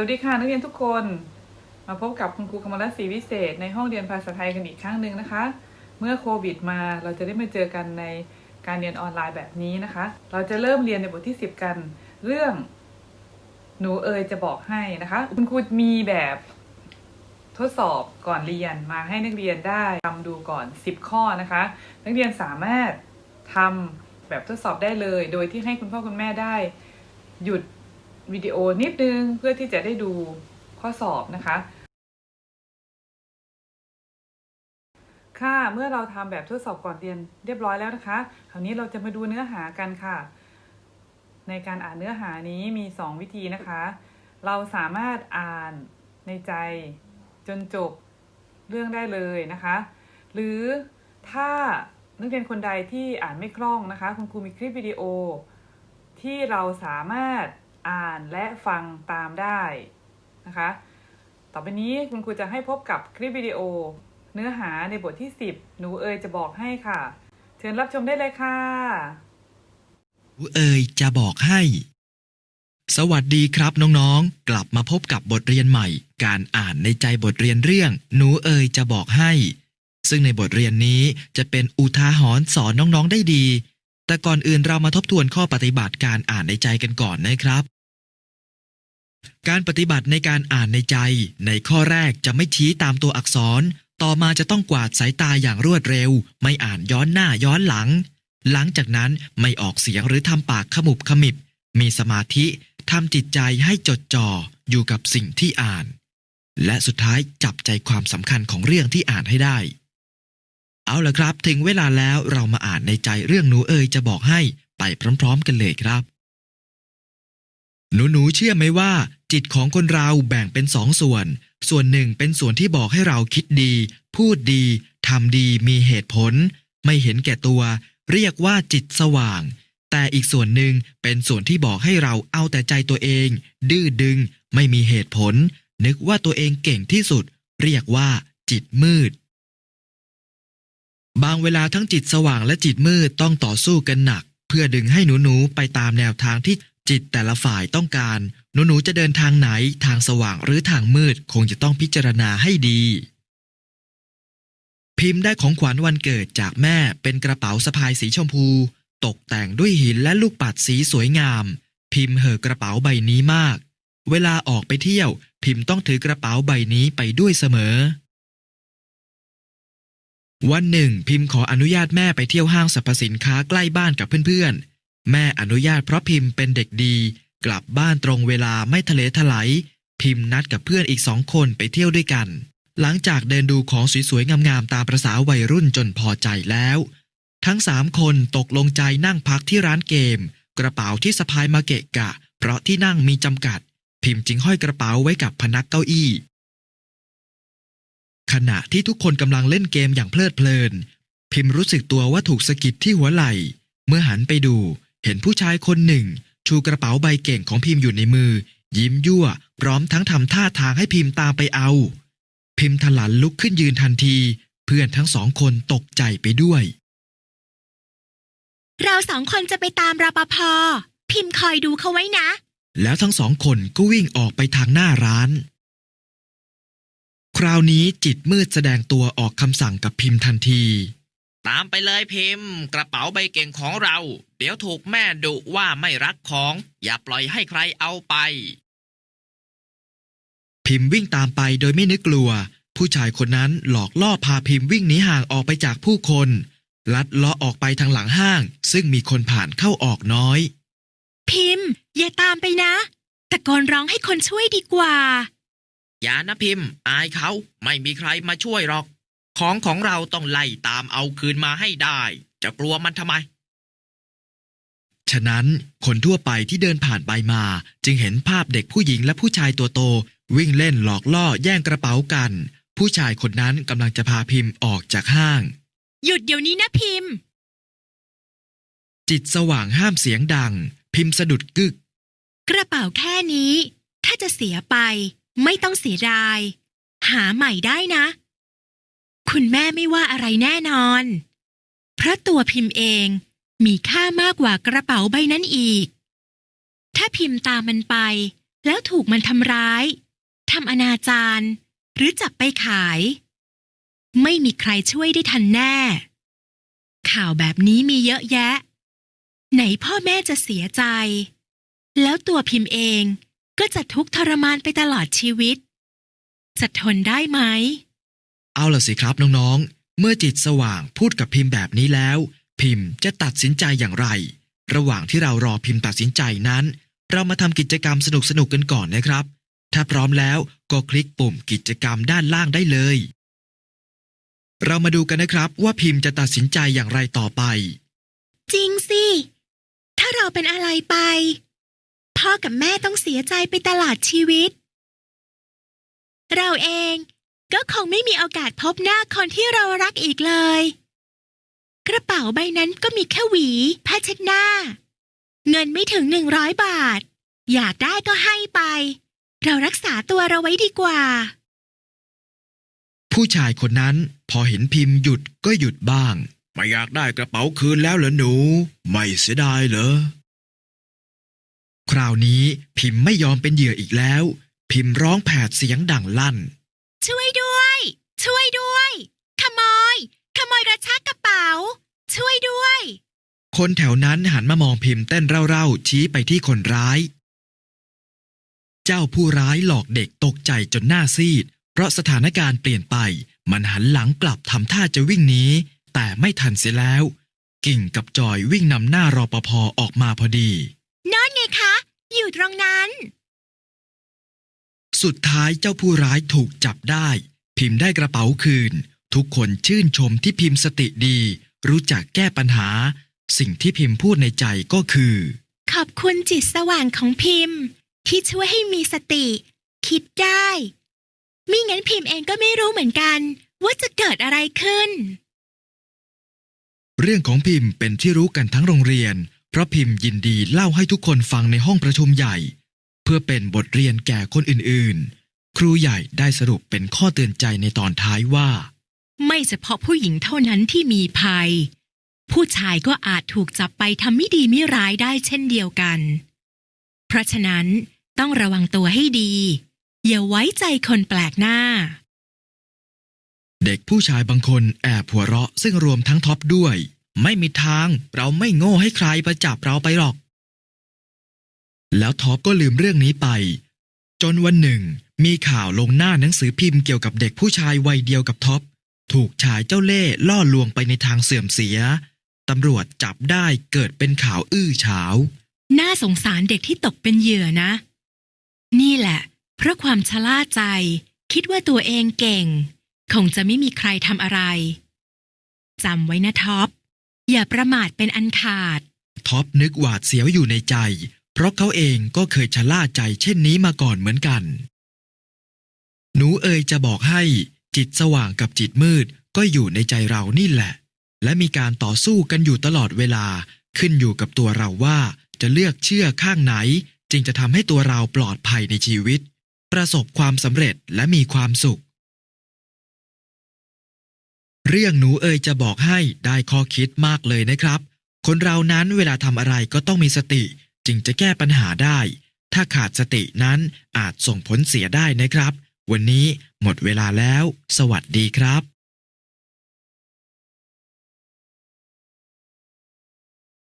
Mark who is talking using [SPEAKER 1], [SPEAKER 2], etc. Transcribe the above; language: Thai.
[SPEAKER 1] วัสดีค่ะนักเรียนทุกคน มาพบกับคุณครูกมลศรีวิเศษ ในห้องเรียนภาษาไทยกันอีกครั้งหนึ่งนะคะ เมื่อโควิดมาเราจะได้มาเจอกันในการเรียนออนไลน์แบบนี้นะคะ เราจะเริ่มเรียนในบทที่ 10 กัน เรื่องหนูเอ๋ยจะบอกให้นะคะ คุณครูมีแบบทดสอบก่อนเรียนมาให้นักเรียนได้ทำดูก่อน 10 ข้อนะคะ นักเรียนสามารถทำแบบทดสอบได้เลย โดยที่ให้คุณพ่อคุณแม่ได้ หยุด วิดีโอนิดนึงเพื่อที่จะได้ดูข้อสอบนะคะ ค่ะเมื่อเราทำแบบทดสอบก่อนเรียนเรียบร้อยแล้วนะคะคราวนี้เราจะมาดูเนื้อหากันค่ะ ในการอ่านเนื้อหานี้มี 2 วิธีนะคะ เราสามารถอ่านในใจจนจบเรื่องได้เลยนะคะ หรือถ้านักเรียนคนใดที่อ่านไม่คล่องนะคะ คุณครูมีคลิปวิดีโอที่เราสามารถ อ่านและฟังตามได้นะคะ ต่อไปนี้คุณครูจะให้พบกับคลิปวิดีโอ เนื้อหาในบทที่ 10 หนูเอ๋ยจะบอกให้ค่ะ เชิญรับชมได้เลยค่ะ
[SPEAKER 2] หนูเอ่ยจะบอกให้ สวัสดีครับน้องๆ กลับมาพบกับบทเรียนใหม่ การอ่านในใจบทเรียนเรื่อง หนูเอ่ยจะบอกให้ ซึ่งในบทเรียนนี้จะเป็นอุทาหรณ์สอนน้องๆได้ดี แต่ก่อนอื่นเรามาทบทวนข้อปฏิบัติการอ่านในใจกันก่อนนะครับ การปฏิบัติในการอ่านในใจ ในข้อแรกจะไม่ชี้ตามตัวอักษร ต่อมาจะต้องกวาดสายตาอย่างรวดเร็ว ไม่อ่านย้อนหน้าย้อนหลัง หลังจากนั้นไม่ออกเสียงหรือทำปากขมุบขมิบ มีสมาธิทำจิตใจให้จดจ่ออยู่กับสิ่งที่อ่าน และสุดท้ายจับใจความสำคัญของเรื่องที่อ่านให้ได้ เอาละครับ ถึงเวลาแล้วเรามาอ่านในใจเรื่องหนูเอ่ยจะบอกให้ไปพร้อม ๆ กันเลยครับ หนูหนูๆเชื่อไหมว่า จิตของคนเราแบ่งเป็นสองส่วน ส่วนหนึ่งเป็นส่วนที่บอกให้เราคิดดี พูดดีทำดีมีเหตุผล ไม่เห็นแก่ตัว เรียกว่าจิตสว่าง แต่อีกส่วนหนึ่งเป็นส่วนที่บอกให้เราเอาแต่ใจตัวเอง ดื้อดึง ไม่มีเหตุผล นึกว่าตัวเองเก่งที่สุด เรียกว่า จิตมืด บางเวลาทั้งจิตสว่างและจิตมืดต้องต่อสู้กันหนัก เพื่อดึงให้หนูๆไปตามแนวทางที่จิตแต่ละฝ่ายต้องการ หนูๆจะเดินทางไหนทางสว่างหรือทางมืดคงจะต้องพิจารณาให้ดี พิมพ์ได้ของขวัญวันเกิดจากแม่เป็นกระเป๋าสะพายสีชมพู ตกแต่งด้วยหินและลูกปัดสีสวยงาม พิมพ์เห่อกระเป๋าใบนี้มาก เวลาออกไปเที่ยว พิมพ์ต้องถือกระเป๋าใบนี้ไปด้วยเสมอ วันหนึ่ง พิมพ์ขออนุญาตแม่ไปเที่ยวห้างสรรพสินค้าใกล้บ้านกับเพื่อนๆ แม่อนุญาตเพราะพิมพ์เป็นเด็กดี กลับบ้านตรงเวลาไม่ทะเลทลายพิมพ์นัดกับเพื่อนอีกสองคนไปเที่ยวด้วยกัน หลังจากเดินดูของสวยๆ งามๆ ตามประษาวัยรุ่นจนพอใจแล้ว ทั้งสามคนตกลงใจนั่งพักที่ร้านเกม กระเป๋าที่สะพายมาเกะกะ เพราะที่นั่งมีจำกัด พิมพ์จึงห้อยกระเป๋าไว้กับพนักเก้าอี้ ขณะที่ทุกคนกำลังเล่นเกมอย่างเพลิดเพลิน พิมพ์รู้สึกตัวว่าถูกสะกิดที่หัวไหล่ เมื่อหันไปดู เห็นผู้ชายคนหนึ่ง ชูกระเป๋าใบเก่งของพิมพ์อยู่ในมือ ยิ้มยั่ว พร้อมทั้งทำท่าทางให้พิมพ์ตามไปเอา พิมพ์ถลันลุกขึ้นยืนทันที เพื่อนทั้งสองคนตกใจไปด้วย
[SPEAKER 3] เราสองคนจะไปตามรปภพิมพ์คอยดูเขาไว้นะ
[SPEAKER 2] แล้วทั้งสองคนก็วิ่งออกไปทางหน้าร้าน คราวนี้จิตมืดแสดงตัวออกคำสั่งกับพิมพ์ทันที
[SPEAKER 4] ตามไปเลยพิมพ์ กระเป๋าใบเก่งของเรา เดี๋ยวถูกแม่ดุว่าไม่รักของ อย่าปล่อยให้ใครเอาไป
[SPEAKER 2] พิมพ์วิ่งตามไปโดยไม่นึกกลัว ผู้ชายคนนั้นหลอกล่อพาพิมพ์วิ่งหนีห่างออกไปจากผู้คน ลัดเลาะออกไปทางหลังห้าง ซึ่งมีคนผ่านเข้าออกน้อย
[SPEAKER 3] พิมพ์ อย่าตามไปนะ ตะโกนร้องให้คนช่วยดีกว่า
[SPEAKER 4] อย่านะพิมพ์ อายเขาไม่มีใครมาช่วยหรอก ของของเราต้องไล่ตามเอาคืนมาให้ได้ จะกลัวมันทำไม
[SPEAKER 2] ฉะนั้นคนทั่วไปที่เดินผ่านไปมา จึงเห็นภาพเด็กผู้หญิงและผู้ชายตัวโต วิ่งเล่นหลอกล่อแย่งกระเป๋ากัน ผู้ชายคนนั้นกำลังจะพาพิมพ์ออกจากห้าง
[SPEAKER 3] หยุดเดี๋ยวนี้นะพิมพ์
[SPEAKER 2] จิตสว่างห้ามเสียงดัง พิมพ์สะดุดกึก
[SPEAKER 3] กระเป๋าแค่นี้ ถ้าจะเสียไป ไม่ต้องเสียดาย หาใหม่ได้นะ คุณแม่ไม่ว่าอะไรแน่นอน เพราะตัวพิมพ์เองมีค่ามากกว่ากระเป๋าใบนั้นอีก ถ้าพิมพ์ตามมันไป แล้วถูกมันทำร้ายทำอนาจารหรือจับไปขาย ไม่มีใครช่วยได้ทันแน่ ข่าวแบบนี้มีเยอะแยะ ไหนพ่อแม่จะเสียใจ แล้วตัวพิมพ์เอง ก็จะทุกข์ทรมานไปตลอดชีวิต จะทนได้ไหม
[SPEAKER 2] เอาล่ะสิครับน้องๆ เมื่อจิตสว่างพูดกับพิมพ์แบบนี้แล้ว พิมพ์จะตัดสินใจอย่างไร ระหว่างที่เรารอพิมพ์ตัดสินใจนั้น เรามาทำกิจกรรมสนุกๆกันก่อนนะครับ ถ้าพร้อมแล้วก็คลิกปุ่มกิจกรรมด้านล่างได้เลย เรามาดูกันนะครับว่าพิมพ์จะตัดสินใจอย่างไรต่อไป
[SPEAKER 3] จริงสิ ถ้าเราเป็นอะไรไป พ่อกับแม่ต้องเสียใจไปตลอดชีวิต เราเองก็คงไม่มีโอกาสพบหน้าคนที่เรารักอีกเลย กระเป๋าใบนั้นก็มีแค่หวีผ้าเช็ดหน้า เงินไม่ถึงหนึ่งร้อยบาท อยากได้ก็ให้ไป เรารักษาตัวเราไว้ดีกว่า
[SPEAKER 2] ผู้ชายคนนั้นพอเห็นพิมพ์หยุดก็หยุดบ้าง ไม่อยากได้กระเป๋าคืนแล้วเหรอหนู ไม่เสียดายเหรอ คราวนี้พิมพ์ไม่ยอมเป็นเหยื่ออีกแล้ว พิมพ์ร้องแผดเสียงดังลั่น
[SPEAKER 3] ช่วยด้วย ช่วยด้วย ขโมย ขโมยกระชากกระเป๋า ช่วยด้วย
[SPEAKER 2] คนแถวนั้นหันมามองพิมพ์เต้นเร่าๆ ชี้ไปที่คนร้าย เจ้าผู้ร้ายหลอกเด็กตกใจจนหน้าซีด เพราะสถานการณ์เปลี่ยนไป มันหันหลังกลับทำท่าจะวิ่งหนีแต่ไม่ทันเสียแล้ว กิ่งกับจอยวิ่งนำหน้ารอปภออกมาพอดี
[SPEAKER 3] นั่นไงคะ อยู่ตรงนั้น
[SPEAKER 2] สุดท้ายเจ้าผู้ร้ายถูกจับได้ พิมพ์ได้กระเป๋าคืน ทุกคนชื่นชมที่พิมพ์สติดี รู้จักแก้ปัญหา สิ่งที่พิมพ์พูดในใจก็คือ
[SPEAKER 3] ขอบคุณจิตสว่างของพิมพ์ ที่ช่วยให้มีสติ คิดได้มิงั้นพิมพ์เองก็ไม่รู้เหมือนกัน ว่าจะเกิดอะไรขึ้น
[SPEAKER 2] เรื่องของพิมพ์เป็นที่รู้กันทั้งโรงเรียนเพราะพิมพ์ยินดีเล่าให้ทุกคนฟังในห้องประชุมใหญ่ เพื่อเป็นบทเรียนแก่คนอื่นๆ ครูใหญ่ได้สรุปเป็นข้อเตือนใจในตอนท้ายว่า
[SPEAKER 3] ไม่เฉพาะผู้หญิงเท่านั้นที่มีภัย ผู้ชายก็อาจถูกจับไปทำไม่ดีไม่ร้ายได้เช่นเดียวกัน เพราะฉะนั้นต้องระวังตัวให้ดี อย่าไว้ใจคนแปลกหน้า
[SPEAKER 2] เด็กผู้ชายบางคนแอบหัวเราะซึ่งรวมทั้งท็อปด้วย ไม่มีทางเราไม่โง่ให้ใครมาจับเราไปหรอก แล้วท็อปก็ลืมเรื่องนี้ไป จนวันหนึ่ง มีข่าวลงหน้าหนังสือพิมพ์เกี่ยวกับเด็กผู้ชายวัยเดียวกับท็อปถูกชายเจ้าเล่ห์ล่อลวงไปในทางเสื่อมเสีย ตำรวจจับได้เกิดเป็นข่าวอื้อฉาว
[SPEAKER 3] น่าสงสารเด็กที่ตกเป็นเหยื่อนะ นี่แหละ เพราะความชะล่าใจ คิดว่าตัวเองเก่ง คงจะไม่มีใครทำอะไรจำไว้นะท็อป อย่าประมาทเป็นอันขาด
[SPEAKER 2] ท็อปนึกหวาดเสียวอยู่ในใจ เพราะเขาเองก็เคยชะล่าใจเช่นนี้มาก่อนเหมือนกัน หนูเอ่ยจะบอกให้ จิตสว่างกับจิตมืดก็อยู่ในใจเรานี่แหละ และมีการต่อสู้กันอยู่ตลอดเวลา ขึ้นอยู่กับตัวเราว่าจะเลือกเชื่อข้างไหน จึงจะทำให้ตัวเราปลอดภัยในชีวิต ประสบความสำเร็จและมีความสุข เรื่องหนูเอ่ยจะบอกให้ได้ข้อคิดมากเลยนะครับ คนเรานั้นเวลาทำอะไรก็ต้องมีสติ จึงจะแก้ปัญหาได้ ถ้าขาดสตินั้นอาจส่งผลเสียได้นะครับ วันนี้หมดเวลาแล้ว สวัสดีครับ